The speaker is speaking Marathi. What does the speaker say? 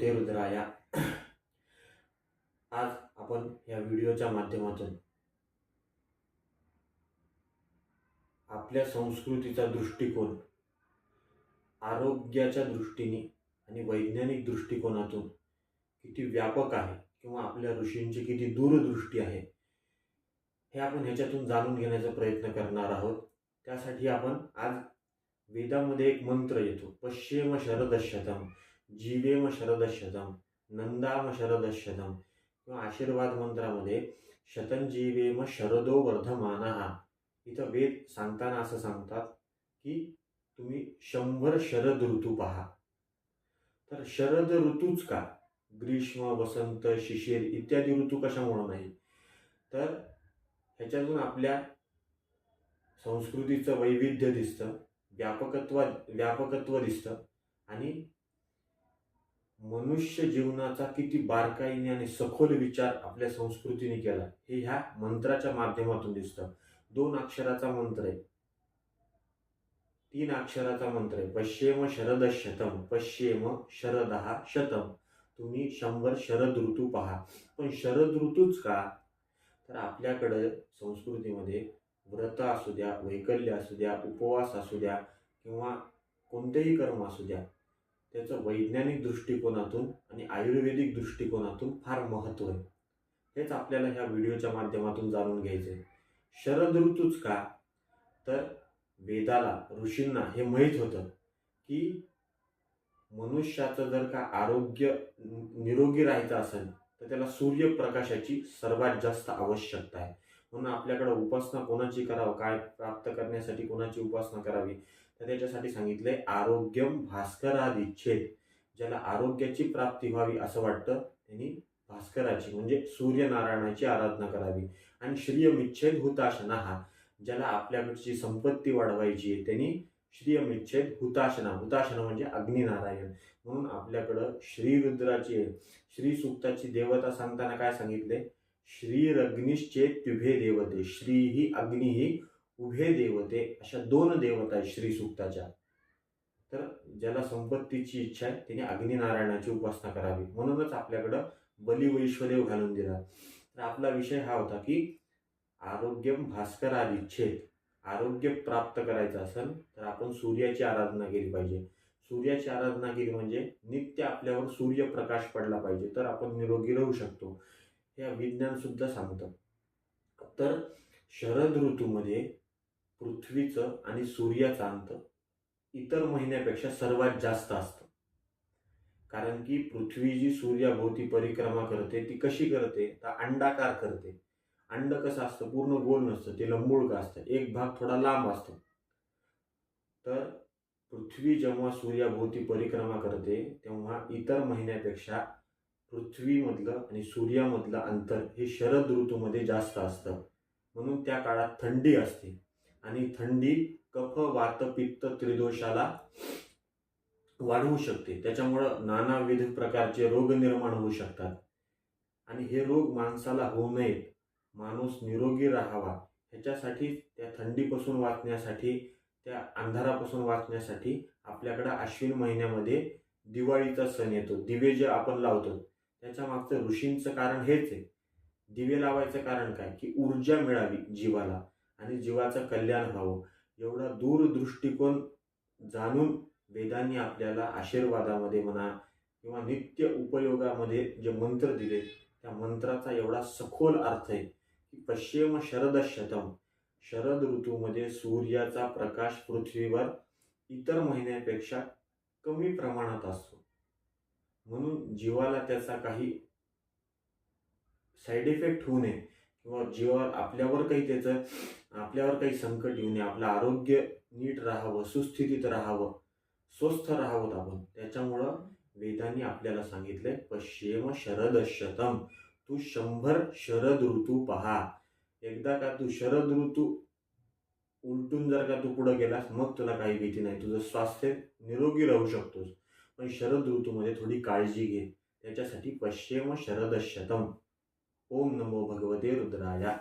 भगवते रुद्राया. आज आपण या व्हिडिओच्या माध्यमातून आपल्या संस्कृतीचा दृष्टिकोन आरोग्याच्या दृष्टीने आणि वैज्ञानिक दृष्टिकोनातून किती व्यापक आहे किंवा आपल्या ऋषींची किती दूरदृष्टी आहे हे आपण ह्याच्यातून जाणून घेण्याचा प्रयत्न करणार आहोत. त्यासाठी आपण आज वेदामध्ये एक मंत्र येतो. पश्चिम शरदशतम. जीवेम शरदशतम नंदाम शरदशतम किंवा आशीर्वाद मंत्रामध्ये शतंजीवेम शरदो वर्धमानहा इथं वेद सांगताना असं सांगतात की तुम्ही शंभर शरद ऋतू पहा. तर शरद ऋतूच का? ग्रीष्म वसंत शिशिर इत्यादी ऋतू कशामुळं नाही? तर ह्याच्यातून आपल्या संस्कृतीचं वैविध्य दिसतं व्यापकत्व व्यापकत्व दिसतं आणि मनुष्य जीवनाचा किती बारकाईने आणि सखोल विचार आपल्या संस्कृतीने केला हे ह्या मंत्राच्या माध्यमातून दिसतं. दोन अक्षराचा मंत्र आहे. तीन अक्षराचा मंत्र आहे. पश्चिम शरद शतम पश्चिम शरद हा शतम. तुम्ही शंभर शरद ऋतू पहा. पण शरद ऋतूच का? तर आपल्याकडं संस्कृतीमध्ये व्रत असू द्या वैकल्य असू द्या उपवास असू द्या किंवा कोणतेही कर्म असू द्या त्याचं वैज्ञानिक दृष्टिकोनातून आणि आयुर्वेदिक दृष्टिकोनातून फार महत्त्व आहे. हेच आपल्याला ह्या व्हिडिओच्या माध्यमातून जाणून घ्यायचं आहे शरद ऋतूच का? तर वेदाला ऋषींना हे माहीत होतं की मनुष्याचं जर का आरोग्य निरोगी राहायचं असेल तर त्याला सूर्यप्रकाशाची सर्वात जास्त आवश्यकता आहे. म्हणून आपल्याकडं उपासना कोणाची करावं? काय प्राप्त करण्यासाठी कोणाची उपासना करावी? तर त्याच्यासाठी सांगितलंय आरोग्यम भास्करादिच्छेद ज्याला आरोग्याची प्राप्ती व्हावी असं वाटतं त्यांनी भास्कराची म्हणजे सूर्यनारायणाची आराधना करावी. आणि श्रियमिच्छेद हुताशना हा ज्याला आपल्याकडची संपत्ती वाढवायची आहे त्यांनी श्रियमिच्छेद हुताशना. हुताशना म्हणजे अग्निनारायण. म्हणून आपल्याकडं श्रीरुद्राची श्री सुक्ताची देवता सांगताना काय सांगितले श्रीरग्निश्चेत तुभे देवते श्री ही अग्नि ही उभे देवते अशा दोन देवता आहेत श्री सुक्ताच्या तर ज्याला संपत्तीची इच्छा आहे त्याने अग्निनारायणाची उपासना करावी. म्हणूनच आपल्याकडं बली वैश्वदेव घालून दिला तर आपला विषय हा होता की आरोग्यम भास्कर आदिच्छेद आरोग्य प्राप्त करायचं असेल तर आपण सूर्याची आराधना केली पाहिजे. सूर्याची आराधना केली म्हणजे नित्य आपल्यावर सूर्यप्रकाश पडला पाहिजे तर आपण निरोगी राहू शकतो. हे विज्ञान सुद्धा सांगतं तर शरद ऋतूमध्ये पृथ्वीचं आणि सूर्याचं अंतर इतर महिन्यापेक्षा सर्वात जास्त असतं. कारण की पृथ्वी जी सूर्याभोवती परिक्रमा करते ती कशी करते? तर अंडाकार करते. अंड कसं असतं? पूर्ण गोल नसतं ते लंबुळकं असतं. एक भाग थोडा लांब असतो. तर पृथ्वी जेव्हा सूर्याभोवती परिक्रमा करते तेव्हा इतर महिन्यापेक्षा पृथ्वीमधलं आणि सूर्यामधलं अंतर हे शरद ऋतूमध्ये जास्त असतं. म्हणून त्या काळात थंडी असते. आणि थंडी कफ वात पित्त त्रिदोषाला वाढवू शकते. त्याच्यामुळं नानाविध प्रकारचे रोग निर्माण होऊ शकतात. आणि हे रोग माणसाला होऊ नयेत. माणूस निरोगी राहावा. ह्याच्यासाठी त्या थंडीपासून वाचण्यासाठी त्या अंधारापासून वाचण्यासाठी आपल्याकडं अश्विन महिन्यामध्ये दिवाळीचा सण येतो. दिवे जे आपण लावतो त्याच्या मागचं ऋषींचं कारण हेच आहे. दिवे लावायचं कारण काय? की ऊर्जा मिळावी जीवाला आणि जीवाचं कल्याण व्हावं. एवढा दूरदृष्टिकोन जाणून वेदांनी आपल्याला आशीर्वादामध्ये म्हणा किंवा नित्य उपयोगामध्ये जे मंत्र दिले त्या मंत्राचा एवढा सखोल अर्थ आहे की पश्चिम शरद शतम. शरद ऋतूमध्ये सूर्याचा प्रकाश पृथ्वीवर इतर महिन्यापेक्षा कमी प्रमाणात असतो. म्हणून जीवाला त्याचा काही साईड इफेक्ट होऊ नये. किंवा जीवावर आपल्यावर काही त्याचं आपल्यावर काही संकट येऊ नये. आपलं आरोग्य नीट राहावं सुस्थितीत राहावं स्वस्थ राहावं आपण. त्याच्यामुळं वेदांनी आपल्याला सांगितलंय पश्चिम शरद शतम तू शंभर शरद ऋतू पहा. एकदा का तू शरद ऋतू उलटून जर का तू पुढं गेलास मग तुला काही भीती नाही. तुझं स्वास्थ्य निरोगी राहू शकतोस. पण शरद ऋतूमध्ये थोडी काळजी घे. त्याच्यासाठी पश्चिम शरद शतम ओम नमो भगवते रुद्राया.